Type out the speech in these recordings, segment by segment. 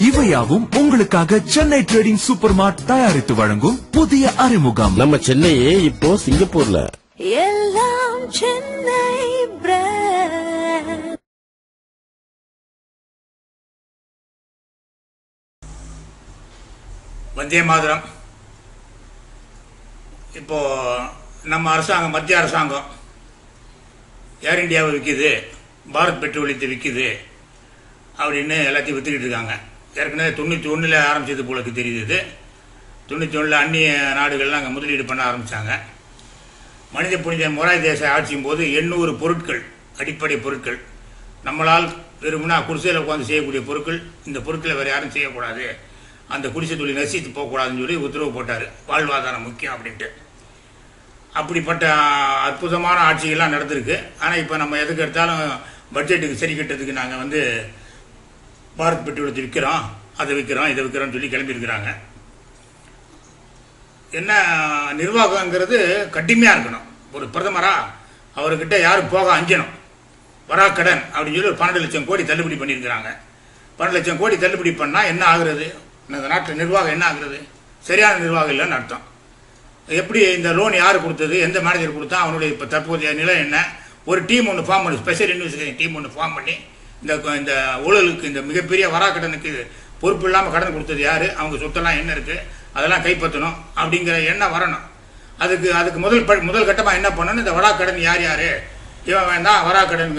இவையாவும் உங்களுக்காக Chennai trading super மார்ட் தயாரித்து வழங்கும் புதிய அறிமுகம். நம்ம சென்னையே இப்போ சிங்கப்பூர்ல. எல்லாம் சென்னை. வந்தே மாதரம். இப்போ நம்ம அரசாங்கம் மத்திய அரசாங்கம் ஏர் இந்தியாவை விற்கிது பாரத் பெட்ரோலியத்தை விற்கிது அப்படின்னு எல்லாத்தையும் விற்றுக்கிட்டு இருக்காங்க. ஏற்கனவே தொண்ணூற்றி ஒன்றில் ஆரம்பிச்சது போலக்கு தெரியுது இது. தொண்ணூற்றி ஒன்றில் அந்நிய நாடுகள்லாம் அங்கே முதலீடு பண்ண ஆரம்பித்தாங்க மனித புனித மொராய் தேச ஆட்சியும் போது எண்ணூறு பொருட்கள் அடிப்படை பொருட்கள். நம்மளால் வெறும்னா குடிசையில் உட்காந்து செய்யக்கூடிய பொருட்கள் இந்த பொருட்களை வேறு யாரும் செய்யக்கூடாது. அந்த குடிசை தொழில் நசித்து போகக்கூடாதுன்னு சொல்லி உத்தரவு போட்டார். வாழ்வாதாரம் முக்கியம் அப்படின்ட்டு. அப்படிப்பட்ட அற்புதமான ஆட்சிகள்லாம் நடந்திருக்கு. ஆனால் இப்போ நம்ம எதுக்கு எடுத்தாலும் பட்ஜெட்டுக்கு சரி கட்டுறதுக்கு நாங்கள் வந்து பாரத் பெட்ரோலத்தை விற்கிறோம் அதை விற்கிறோம் இதை விற்கிறோம்னு சொல்லி கிளம்பியிருக்கிறாங்க. என்ன நிர்வாகங்கிறது கடுமையாக இருக்கணும். ஒரு பிரதமராக அவர்கிட்ட யாரும் போக அஞ்சணும்? வராக்கடன் அப்படின்னு சொல்லி ஒரு பன்னெண்டு லட்சம் கோடி தள்ளுபடி பண்ணியிருக்கிறாங்க. பன்னெண்டு லட்சம் கோடி தள்ளுபடி பண்ணால் என்ன ஆகுறது? இந்த நாட்டு நிர்வாகம் என்ன ஆகுறது? சரியான நிர்வாகம் இல்லைன்னு அர்த்தம். எப்படி இந்த லோன் யார் கொடுத்தது? எந்த மேனேஜர் கொடுத்தா அவனுடைய இப்போ தற்போதைய நிலை என்ன? ஒரு டீம் ஒன்று ஃபார்ம் பண்ணி ஸ்பெஷல் இன்வெஸ்டிகேஷன் டீம் ஒன்று ஃபார்ம் பண்ணி இந்த இந்த ஊழலுக்கு இந்த மிகப்பெரிய வராக்கடனுக்கு பொறுப்பு இல்லாமல் கடன் கொடுத்தது யார்? அவங்க சொத்தெல்லாம் என்ன இருக்குது அதெல்லாம் கைப்பற்றணும் அப்படிங்கிற எண்ணம் வரணும். அதுக்கு அதுக்கு முதல் ப- முதல் கட்டமாக என்ன பண்ணணும்? இந்த வராக்கடன் யார் யார்? இவன் வேண்டாம் வராக்கடன்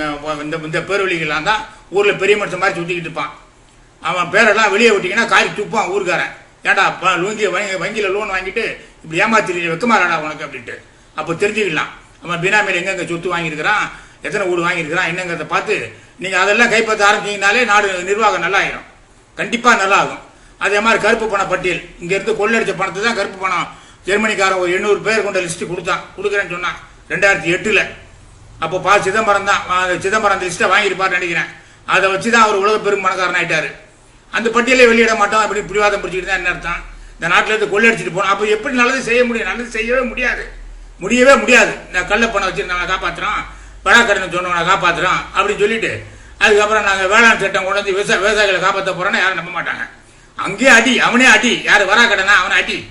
இந்த இந்த பேரொழிகள்லாம் தான் ஊரில் பெரிய மனுஷன் மாதிரி சுற்றிக்கிட்டு இருப்பான். அவன் பேரெல்லாம் வெளியே விட்டிங்கன்னா காரி துப்பான் ஊருக்காரன் ஏன்டா ப- வங்கி வங்கி வங்கியில் லோன் வாங்கிட்டு இப்படி ஏமாத்திட்டு வெக்கமாறாடா உனக்கு அப்படின்ட்டு. அப்போ தெரிஞ்சுக்கலாம். நம்ம பினாமியில் எங்கெங்க சொத்து வாங்கியிருக்கிறான் எத்தனை வீடு வாங்கியிருக்கிறான் என்னங்கிறத பார்த்து நீங்கள் அதெல்லாம் கைப்பற்ற ஆரம்பிச்சிங்கனாலே நாடு நிர்வாகம் நல்லா ஆயிரும் கண்டிப்பாக நல்லா ஆகும் அதே மாதிரி கருப்பு பண பட்டியல். இங்கேருந்து கொள்ளடிச்ச பணத்தை தான் கருப்பு பணம். ஜெர்மனிக்காரன் ஒரு எண்ணூறு பேர் கொண்ட லிஸ்ட்டு கொடுத்தான். கொடுக்குறேன்னு சொன்னான். ரெண்டாயிரத்தி எட்டில். அப்போ பா சிதம்பரம் தான் சிதம்பரம் அந்த லிஸ்ட்டை வாங்கியிருப்பார்னு நினைக்கிறேன். அதை வச்சு தான் அவர் உலக பெரும் பணக்காரன் ஆகிட்டார் அந்த பட்டியலே வெளியிட மாட்டோம் அப்படி பிடிவாதம் பிடிச்சிக்கிட்டு தான் என்ன அர்த்தம்? இந்த நாட்டில் இருந்து கொள்ளடிச்சிட்டு போனோம் அப்போ எப்படி நல்லது செய்ய முடியும்? நல்லது செய்யவே முடியாது. முடியவே முடியாது. இந்த கள்ள பணம் வச்சிருந்தவனை காப்பாற்றுறோம் பழக்கடனை சொன்னவனை காப்பாற்றுறோம் அப்படின்னு சொல்லிட்டு அதுக்கப்புறம் நாங்கள் வேளாண் சட்டம் கொண்டு வந்து விவசாய விவசாயிகளை காப்பாற்ற போறோம்னா யாரும் நம்ப மாட்டாங்க. அங்கேயே அடி அவனே அடி. யார் வராக்கடனா அவனை அடி.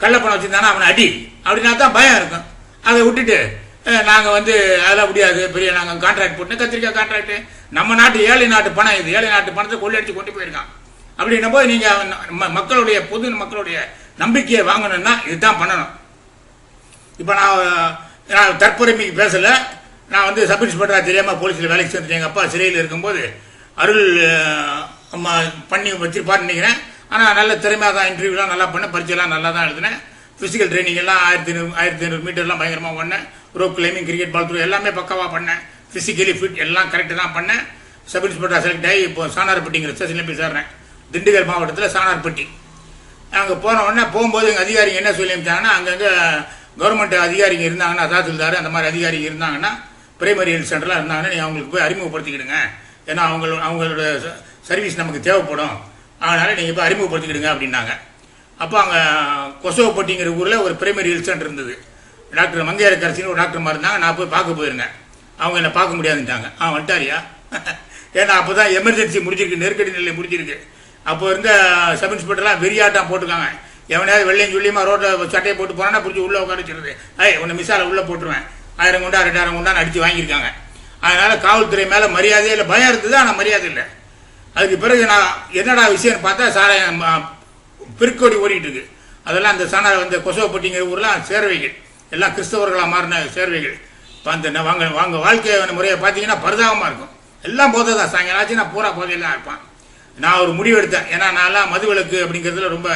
கள்ளப்பணம் வச்சிருந்தானா அவனை அடி. அப்படின்னா தான் பயம் இருக்கும். அதை விட்டுட்டு நாங்கள் வந்து அதெல்லாம் முடியாது. பெரிய நாங்கள் கான்ட்ராக்ட் போட்டு கத்திரிக்காய் கான்ட்ராக்ட் நம்ம நாட்டு ஏழை நாட்டு பணம் இது. ஏழை நாட்டு பணத்தை கொள்ளடிச்சு கொண்டு போயிருக்கான். அப்படின்னும் போது நீங்கள் ம- மக்களுடைய பொது மக்களுடைய நம்பிக்கையை வாங்கணும்னா இதுதான் பண்ணணும். இப்போ நான் நான் தற்பெருமைக்கு பேசலை. நான் வந்து சப் இன்ஸ்பெக்டராக தெரியாமல் போலீஸில் வேலைக்கு சேர்ந்துட்டேன். எங்கள் அப்பா சிறையில் இருக்கும்போது அருள் அம்மா பண்ணி வச்சிருப்பாருன்னு நினைக்கிறேன். ஆனால் நல்ல திறமையாக தான் இன்டர்வியூலாம் நல்லா பண்ணேன். பரீட்சைலாம் நல்லா தான் எழுதினேன். ஃபிசிக்கல் ட்ரைனிங் எல்லாம் ஆயிரத்தி ஐநூறு ஆயிரத்தி ஐநூறு மீட்டர்லாம் பயங்கரமாக பண்ணேன் rope climbing cricket ball throw எல்லாமே பக்காவாக பண்ணேன். ஃபிசிக்கலி ஃபிட் எல்லாம் கரெக்டாக தான் பண்ணேன். சப் இன்ஸ்பெக்டராக செலக்ட் ஆகி இப்போ சானார்பட்டிங்கிற ஸ்டேஷனில் போய் சேர்றேன். திண்டுக்கல் மாவட்டத்தில் சாணார்பட்டி. அங்கே போன உடனே போகும்போது எங்கள் அதிகாரிங்க என்ன சொல்லி அனுப்பிச்சாங்கன்னா அங்கங்கே கவர்மெண்ட் அதிகாரிங்க இருந்தாங்கன்னா தாசில்தார் அந்த மாதிரி அதிகாரிங்க இருந்தாங்கன்னா பிரைமரி ஹெல்த் சென்டரில் இருந்தாங்கன்னா நீங்கள் அவங்களுக்கு போய் அறிமுகப்படுத்திக்கிடுங்க. ஏன்னா அவங்க அவங்களோட சர்வீஸ் நமக்கு தேவைப்படும். அதனால் நீங்கள் போய் அறிமுகப்படுத்திக்கிடுங்க அப்படின்னாங்க. அப்போ அங்கே கொசவப்பட்டிங்கிற ஊரில் ஒரு பிரைமரி ஹெல்த் சென்டர் இருந்தது. டாக்டர் மங்கையரக்கரசின்னு ஒரு டாக்டர் மாதிரி இருந்தாங்க. நான் போய் பார்க்க போயிருந்தேன். அவங்க என்னை பார்க்க முடியாதுட்டாங்க ஆ வந்துட்டாரியா? ஏன்னா அப்போ தான் எமர்ஜென்சி முடிஞ்சிருக்கு. நெருக்கடி நிலை முடிஞ்சிருக்கு. அப்போ இருந்த சப் இன்ஸ்பெக்டர்லாம் வெறியாட்டம் போட்டிருக்காங்க. எவனையாவது வெள்ளையும் சொல்லியுமா ரோட்டில் சட்டையை போட்டு போறான்னா பிடிச்சி உள்ளே உட்கார வச்சிருது ஐய் உன்னை மிசாலை உள்ளே போட்டுருவேன். ஆயிரம் குண்டா ரெண்டாயிரம் குண்டான்னு அடித்து வாங்கியிருக்காங்க. அதனால் காவல்துறை மேலே மரியாதையே இல்லை. பயம் இருந்தது ஆனால் மரியாதை இல்லை. அதுக்கு பிறகு நான் என்னடா விஷயம்னு பார்த்தா சாராயம் ஆ, பிற்கோடி ஓடிட்டு இருக்கு அதெல்லாம் அந்த சாணா இந்த கொசவப்பட்டிங்கிற ஊர்லாம் சேர்வைகள். எல்லாம் கிறிஸ்தவர்களாக மாறின சேர்வைகள். இப்போ அந்த வாங்க வாங்க வாழ்க்கை முறையை பார்த்தீங்கன்னா பரிதாபமாக இருக்கும். எல்லாம் போதை தான் சாயங்காலம் ஆச்சு நான் பூரா போதையெல்லாம் இருப்பேன். இருப்பான் நான் ஒரு முடிவு எடுத்தேன் ஏன்னா நான்லாம் மதுவிலக்கு அப்படிங்கிறதுல ரொம்ப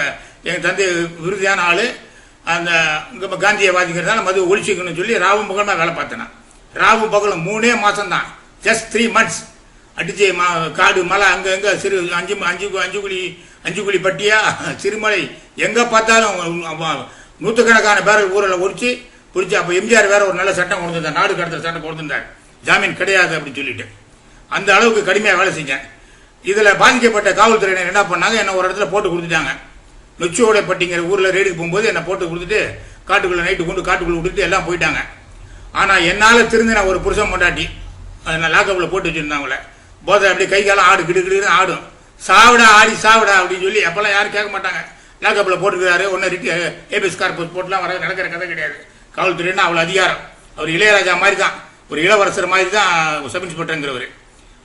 எங்கள் தந்தை விருதியான ஆள். அந்த இங்கே காந்தியவாதிங்கிறதால மது ஒழிச்சிக்கணும்னு சொல்லி ராவும் பகலுமா வேலை பார்த்தேன். ராவும் பகலும் மூணே மாதம் தான் ஜஸ்ட் த்ரீ மந்த்ஸ் அடிச்சு மா காடு மலை அங்கே அங்கே சிறு அஞ்சு அஞ்சு அஞ்சு குழி அஞ்சு குழி பட்டியா சிறுமலை எங்கே பார்த்தாலும் நூற்றுக்கணக்கான பேர்கள் ஊரில் ஒழிச்சு பிடிச்சி அப்போ எம்ஜிஆர் வேற ஒரு நல்ல சட்டம் கொண்டு வந்தார் நாடு கடத்தல் சட்டம் கொண்டு வந்தார் ஜாமீன் கிடையாது அப்படின்னு சொல்லிட்டு. அந்த அளவுக்கு கடுமையாக வேலை செஞ்சேன். இதில் பாதிக்கப்பட்ட காவல்துறையினர் என்ன பண்ணாங்க? என்ன ஒரு இடத்துல போட்டு கொடுத்துட்டாங்க. நொச்சியோடைப்பட்டிங்கிற ஊரில் ரேடுக்கு போகும்போது என்னை போட்டு கொடுத்துட்டு காட்டுக்குள்ளே நைட்டு கொண்டு காட்டுக்குள்ளே விட்டுட்டு எல்லாம் போயிட்டாங்க. ஆனால் என்னால் திருந்தின ஒரு புருஷன் கொண்டாட்டி அதை நான் லாக்கப்பில் போட்டு வச்சுருந்தாங்களே போதை அப்படியே கை காலம் ஆடு கிடு கிடுன்னு ஆடும். சாவிடா ஆடி சாவிடா அப்படின்னு சொல்லி அப்போல்லாம் யாரும் கேட்க மாட்டாங்க. லாக்கப்பில் போட்டுக்கிறாரு ஒன்றும் ரிட்டி ஏபிஎஸ் கார்பஸ் போட்டுலாம் வர நடக்கிற கதை கிடையாது. காவல்துறைன்னா அவ்வளோ அதிகாரம். அவர் இளையராஜா மாதிரி தான் ஒரு இளவரசர் மாதிரி தான் சப் இன்ஸ்பெக்டருங்கிறவர்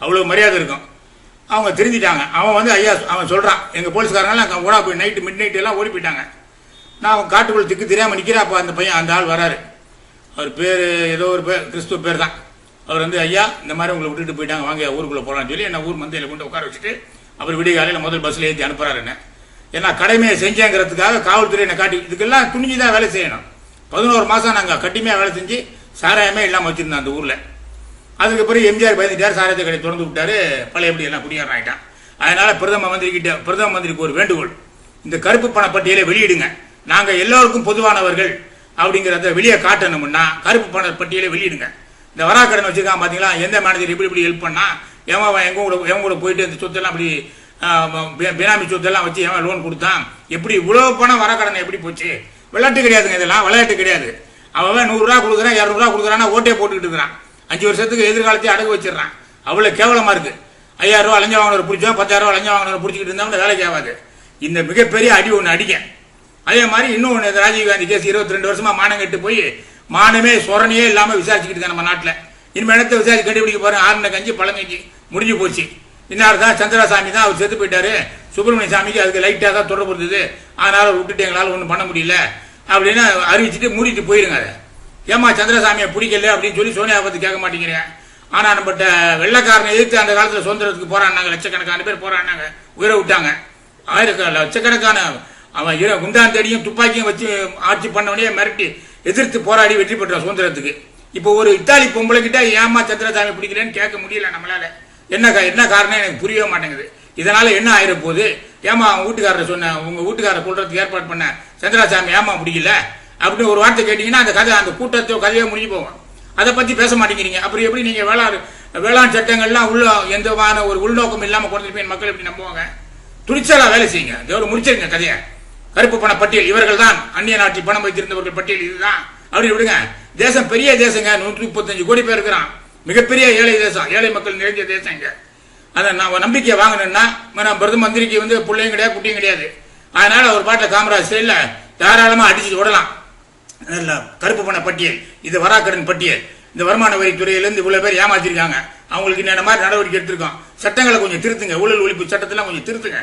அவ்வளோ மரியாதை இருக்கும். அவங்க தெரிஞ்சிட்டாங்க. அவன் வந்து ஐயா அவன் சொல்கிறான் எங்கள் போலீஸ்காரங்களாம் ஓடா போய் நைட்டு மிட் நைட் எல்லாம் ஓடி போயிட்டாங்க. நான் அவன் காட்டுக்குள்ள திக்கு தெரியாமல் நிற்கிறேன் அப்போ அந்த பையன் அந்த ஆள் வராரு. அவர் பேர் ஏதோ ஒரு பேர் கிறிஸ்துவ பேர் தான் அவர் வந்து ஐயா இந்த மாதிரி உங்களை விட்டுட்டு போயிட்டாங்க. வாங்க ஊருக்குள்ளே போகலான்னு சொல்லி என்ன ஊர் மந்தையில் கொண்டு உட்கார வச்சுட்டு அவர் விடிய காலையில் முதல் பஸ்ஸில் ஏற்றி அனுப்புறாரு என்ன. ஏன்னா கடமையை செஞ்சேங்கிறதுக்காக காவல்துறை என்னை காட்டி இதுக்கெல்லாம் துணிஞ்சு தான் வேலை செய்யணும். பதினோரு மாதம் நாங்கள் கட்டிமையாக வேலை செஞ்சு சாராயமே இல்லாமல் வச்சுருந்தோம் அந்த ஊரில். அதுக்கப்புறம் எம்ஜிஆர் பயந்துட்டார் சாரத்தை கடை திறந்து விட்டாரு பழையபடி எல்லாம் குடியாரம் ஆயிட்டான். அதனால பிரதம மந்திரி கிட்ட பிரதம மந்திரிக்கு ஒரு வேண்டுகோள். இந்த கருப்பு பண பட்டியலை வெளியிடுங்க. நாங்க எல்லோருக்கும் பொதுவானவர்கள் அப்படிங்கிறத வெளியே காட்டணும்னா கருப்பு பண பட்டியலை வெளியிடுங்க. இந்த வராக்கடன் வச்சிருக்கான் பார்த்தீங்களா எந்த மேனேஜர் எப்படி இப்படி ஹெல்ப் பண்ணா எவன் எங்க கூட எவங்க கூட போயிட்டு இந்த சொத்தெல்லாம் அப்படி பினாமி சொத்தெல்லாம் வச்சு எவன் லோன் கொடுத்தான் எப்படி இவ்வளோ பணம் வரக்கடன் எப்படி போச்சு? விளையாட்டு கிடையாதுங்க இதெல்லாம் விளையாட்டு கிடையாது. அவன் நூறுரூவா கொடுக்குறான் இரநூறுவா கொடுக்குறான்னா ஓட்டே போட்டுக்கிட்டு இருக்கிறான். அஞ்சு வருஷத்துக்கு எதிர்காலத்தையும் அடகு வச்சிடறான். அவ்வளோ கேவலமாக இருக்கு. ஐயாயிரம் ரூபா லஞ்சம் வாங்கினவர் பிடிச்சோம் பத்தாயிரம் ரூபா லஞ்சம் வாங்கினவர் பிடிச்சிக்கிட்டு இருந்தா வேலைக்கு ஆகாது. இந்த மிகப்பெரிய அடி ஒன்று அடிக்க. அதே மாதிரி இன்னும் ஒன்று ராஜீவ்காந்தி கேஸ் இருபத்தி ரெண்டு வருஷமா மானம் கட்டு போய் மானமே சொரணையே இல்லாமல் விசாரிச்சுக்கிட்டு இருக்கேன் நம்ம நாட்டில். இனிமே இடத்த விசாரிச்சு கண்டுபிடிக்க போகிறேன் ஆறுன கஞ்சி பழங்கஞ்சி. முடிஞ்சு போச்சு. இன்னார் தான் சந்திரசாமி தான் அவர் செத்து போயிட்டாரு. சுப்பிரமணிய சாமிக்கு அதுக்கு லைட்டாக தான் தொடர்பு இருந்தது. அதனால் அவர் விட்டுட்டு எங்களால் ஒன்றும் பண்ண முடியல. அப்படின்னு அறிவிச்சிட்டு மூடிட்டு போயிருங்க அதை. ஏமா சந்திரசாமியை பிடிக்கல அப்படின்னு சொல்லி சோனியா பற்றி கேட்க மாட்டேங்கிறேன் ஆனால் நம்மகிட்ட வெள்ளக்காரனை எதிர்த்து அந்த காலத்தில் சுதந்திரத்துக்கு போராடினாங்க. லட்சக்கணக்கான பேர் போராடினாங்க. உயிரை விட்டாங்க. ஆயிரக்க லட்சக்கணக்கான அவன் இர- குண்டான் தேடியும் துப்பாக்கியும் வச்சு ஆட்சி பண்ணவனே மிரட்டி எதிர்த்து போராடி வெற்றி பெற்றான் சுதந்திரத்துக்கு. இப்போ ஒரு இத்தாலி பொம்பளை கிட்ட ஏமா சந்திரசாமி பிடிக்கலன்னு கேட்க முடியல நம்மளால. என்ன என்ன காரணம் எனக்கு புரியவே மாட்டேங்குது. இதனால என்ன ஆயிர போகுது ஏமா அவன் வீட்டுக்காரரை சொன்ன உங்க வீட்டுக்காரர் சொல்றதுக்கு ஏற்பாடு பண்ண சந்திரசாமி ஏமா பிடிக்கல? அப்படின்னு ஒரு வார்த்தை கேட்டீங்கன்னா அந்த கதை அந்த கூட்டத்தோ கதையோ முடிஞ்சு போகும். அதை பற்றி பேச மாட்டேங்கிறீங்க. அப்புறம் எப்படி நீங்கள் வேளாண் வேளாண் சட்டங்கள்லாம் உள்ள எந்தமான ஒரு உள்நோக்கம் இல்லாமல் கொண்டு மக்கள் எப்படி நம்புவாங்க? துணிச்சலாக வேலை செய்யுங்க. இதோட முடிச்சிருங்க கதையை. கருப்பு பண பட்டியல். இவர்கள் தான் அந்நிய நாட்டில் பணம் வைத்திருந்தவர்கள் பட்டியல் இதுதான். அப்படி விடுங்க. தேசம் பெரிய தேசங்க. நூற்றி முப்பத்தஞ்சு கோடி பேர் இருக்கிறான். மிகப்பெரிய ஏழை தேசம். ஏழை மக்கள் நிறைஞ்ச தேசம் இங்கே. அதை நான் நம்பிக்கையை வாங்கினேன்னா நான் பிரதம மந்திரிக்கு வந்து பிள்ளையும் கிடையாது குட்டியும் கிடையாது. அதனால அவர் பாட்டில் காமராஜ் ஸ்டைல்ல தாராளமாக அடிச்சு விடலாம் கருப்பு பண பட்டியல் இது வராக்கடன் பட்டியல். இந்த வருமான வரித்துறையிலேருந்து இவ்வளவு பேர் ஏமாத்திருக்காங்க. அவங்களுக்கு என்னென்ன மாதிரி நடவடிக்கை எடுத்திருக்கோம். சட்டங்களை கொஞ்சம் திருத்துங்க. ஊழல் ஒழிப்பு சட்டத்தெல்லாம் கொஞ்சம் திருத்துங்க.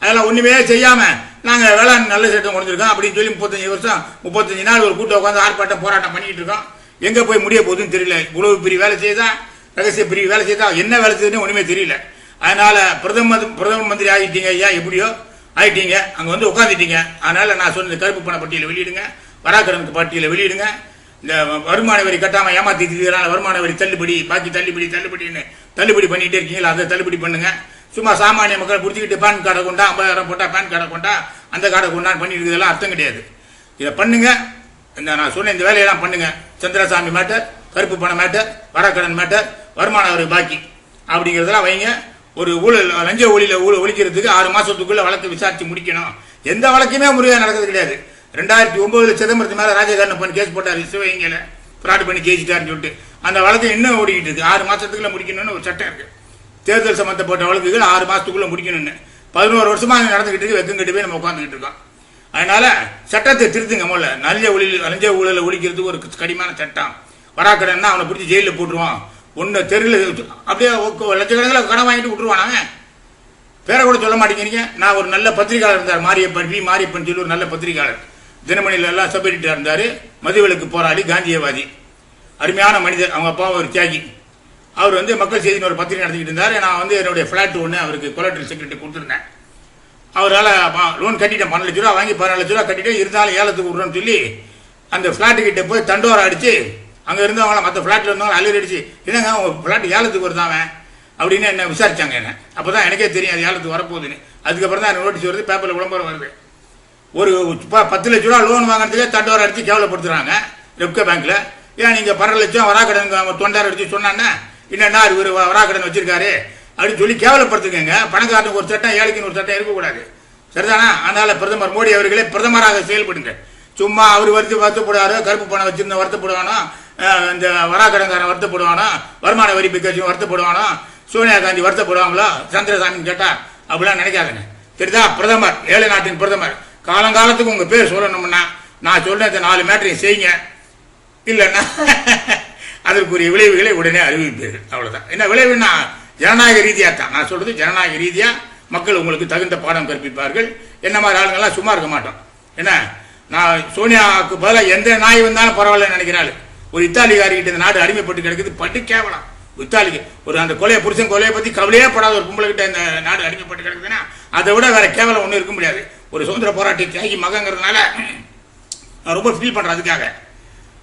அதெல்லாம் ஒண்ணுமே செய்யாம நாங்க வேளாண் நல்ல சட்டம் கொடுத்துருக்கோம். அப்படின்னு சொல்லி முப்பத்தஞ்சு வருஷம் முப்பத்தஞ்சு நாள் ஒரு கூட்டம் உட்காந்து ஆர்ப்பாட்டம் போராட்டம் பண்ணிட்டு இருக்கோம். எங்க போய் முடிய போகுதுன்னு தெரியல. உளவு பிரிவு வேலை செய்தா ரகசிய பிரிவு வேலை செய்தா என்ன வேலை செய்யுதுன்னு ஒண்ணுமே தெரியல. அதனால பிரதம பிரதம மந்திரி ஆகிட்டீங்க ஐயா எப்படியோ ஆயிட்டீங்க அங்க வந்து உட்காந்துட்டீங்க அதனால நான் சொன்ன கருப்பு பண பட்டியலை வெளியிடுங்க. வராக்கடனுக்கு பட்டியலை வெளியிடுங்க. இந்த வருமான வரி கட்டாமல் ஏமாத்திட்டு வருமான வரி தள்ளுபடி பாக்கி தள்ளுபடி தள்ளுபடின்னு தள்ளுபடி பண்ணிட்டே இருக்கீங்களா? அதை தள்ளுபடி பண்ணுங்க. சும்மா சாமானிய மக்கள் பிடிச்சிக்கிட்டு பேன் கார்டை கொண்டா ஐம்பதாயிரம் போட்டால் பேன் கார்டை கொண்டா அந்த கார்டை கொண்டான்னு பண்ணிட்டு இருக்கிறதெல்லாம் அர்த்தம் கிடையாது. இதை பண்ணுங்க. இந்த நான் சொன்ன இந்த வேலையெல்லாம் பண்ணுங்க. சந்திரசாமி மேட்டர் கருப்பு பணம் மேட்டர் வடக்கடன் மேட்டர் வருமான வரி பாக்கி. அப்படிங்கிறதெல்லாம் வைங்க. ஒரு ஊழல் லஞ்ச ஒளியில் ஊழல் ஒழிக்கிறதுக்கு ஆறு மாதத்துக்குள்ளே வழக்கு விசாரித்து முடிக்கணும். எந்த வழக்குமே முறையாக நடக்கிறது கிடையாது. ரெண்டாயிரத்தி ஒன்பதுல சிதம்பரத்து மேல ராஜகாரண பண்ணி கேஸ் போட்டார் சிவகங்கையில. ஃப்ராட் பண்ணி ஜெயிச்சிட்டாருன்னு சொல்லிட்டு. அந்த வழக்கு இன்னும் ஓடிக்கிட்டு இருக்கு. ஆறு மாசத்துக்குள்ள முடிக்கணும்னு ஒரு சட்டம் இருக்கு. தேர்தல் சம்பந்தப்பட்ட வழக்குகள் ஆறு மாசத்துக்குள்ள முடிக்கணும்னு. பதினோரு வருஷமா அது நடந்துகிட்டு இருக்கு. வெக்கம் கட்டு போய் நம்ம உட்காந்துக்கிட்டு இருக்கோம். அதனால சட்டத்தை திருத்துங்க முதல்ல. நல்ல ஒளியில் நஞ்ச ஊழலை ஒழிக்கிறதுக்கு ஒரு கடிமான சட்டம். வராக்கடன்னா அவனை பிடிச்சி ஜெயிலில் போட்டுருவான். ஒன்று தெருவில் அப்படியே லட்சக்கணக்கில் கடன் வாங்கிட்டு விட்டுருவான் அவன். பேரை கூட சொல்ல மாட்டேங்கிறீங்க. நான் ஒரு நல்ல பத்திரிகையாளர் இருந்தார். மாரியப்பன் வி மாரியப்பன் சொல்லி ஒரு நல்ல பத்திரிகையாளர். தினமணியில எல்லாம் சப் இருந்தார் மதுவிலக்கு போராளி காந்தியவாதி. அருமையான மனிதர் அவங்க அப்பாவும் ஒரு தியாகி. அவர் வந்து மக்கள் செய்தின்னு ஒரு பத்திரிகை நடத்திக்கிட்டு இருந்தார். நான் வந்து என்னுடைய ஃப்ளாட் ஒன்று அவருக்கு கொலட்ரல் செக்ரட்டரி கொடுத்துருந்தேன். அவரால் லோன் கட்டிட்டேன் பன்னெண்டு லட்ச ரூபா வாங்கி பதினாலு லட்ச ரூபா கட்டிட்டு இருந்தாலும் ஏலத்துக்கு விட்றோன்னு சொல்லி அந்த ஃப்ளாட்டுக்கிட்ட போய் தண்டோரம் அடித்து அங்கே இருந்தவங்கள மற்ற ஃப்ளாட்டில் இருந்தவங்க அலறி அடிச்சு என்னங்க உங்கள் ஃப்ளாட் ஏலத்துக்கு வருதாவன் அப்படின்னு என்ன விசாரிச்சாங்க என்ன. அப்போ தான் எனக்கே தெரியும் அது ஏலத்துக்கு வரப்போகுதுன்னு. அதுக்கப்புறம் தான் நோட்டீஸ் வருது பேப்பரில் விளம்பரம் வருது. ஒரு பத்து லட்ச ரூபா லோன் வாங்குறதுக்கே தண்டோரம் அடித்து கேவலப்படுத்துறாங்க. ரெப்கோ பேங்க்கில் ஏன் நீங்கள் பன்னெண்டு லட்சம் வராக்கடன் தொண்டார் அடித்து சொன்னான்னா என்னன்னா இவர் வராக்கடன் வச்சிருக்காரு. அப்படின்னு சொல்லி கேவலப்படுத்துக்கங்க. பணக்காரனுக்கு ஒரு சட்டம் ஏழைக்குன்னு ஒரு சட்டம் இருக்கக்கூடாது. சரிதானா? அதனால் பிரதமர் மோடி அவர்களே பிரதமராக செயல்படுங்க சும்மா அவர் வருத்தி வருத்தப்படுவாரோ கருப்பு பணம் வச்சிருந்த வருத்தப்படுவானோ இந்த வராக்கடன்காரன் வருத்தப்படுவானோ வருமான வரி கட்சி வருத்தப்படுவானோ சோனியா காந்தி வருத்தப்படுவாங்களோ சந்திரசாமின்னு கேட்டால் அப்படிலாம் நினைக்காதுங்க. தெரியுதா? பிரதமர் ஏழை நாட்டின் பிரதமர். காலங்காலத்துக்கு உங்கள் பேர் சொல்லணும்னா நான் சொல்ற இந்த நாலு மேட்டரையும் செய்யுங்க. இல்லைன்னா அதற்குரிய விளைவுகளை உடனே அறிவிப்பீர்கள். அவ்வளோதான் என்ன விளைவுன்னா ஜனநாயக ரீதியாக தான். நான் சொல்கிறது ஜனநாயக ரீதியாக மக்கள் உங்களுக்கு தகுந்த பாடம் கற்பிப்பார்கள். என்ன மாதிரி ஆளுங்கள்லாம் சும்மா இருக்க மாட்டோம். என்ன? நான் சோனியாவுக்கு பதிலாக எந்த நாய் வந்தாலும் பரவாயில்லன்னு நினைக்கிறாள் ஒரு இத்தாலிக்காரிக்கிட்ட இந்த நாடு அடிமைப்பட்டு கிடக்குது பட்டு கேவலம். இத்தாலிக்கு ஒரு அந்த கொலையை புருஷன் கொலையை பற்றி கவலையே படாத ஒரு பொம்பளை இந்த நாடு அடிமைப்பட்டு கிடக்குதுன்னா அதை விட வேற கேவலம் ஒன்றும் இருக்க முடியாது. ஒரு சுதந்திர போராட்டி தியாகி மகங்கிறதுனால நான் ரொம்ப ஃபீல் பண்ணுறேன் அதுக்காக.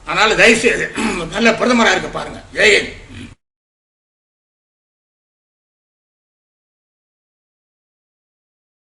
அதனால் தயவுசெய்து நல்ல பிரதமராக இருக்க பாருங்கள் ஜெயஹிந்த்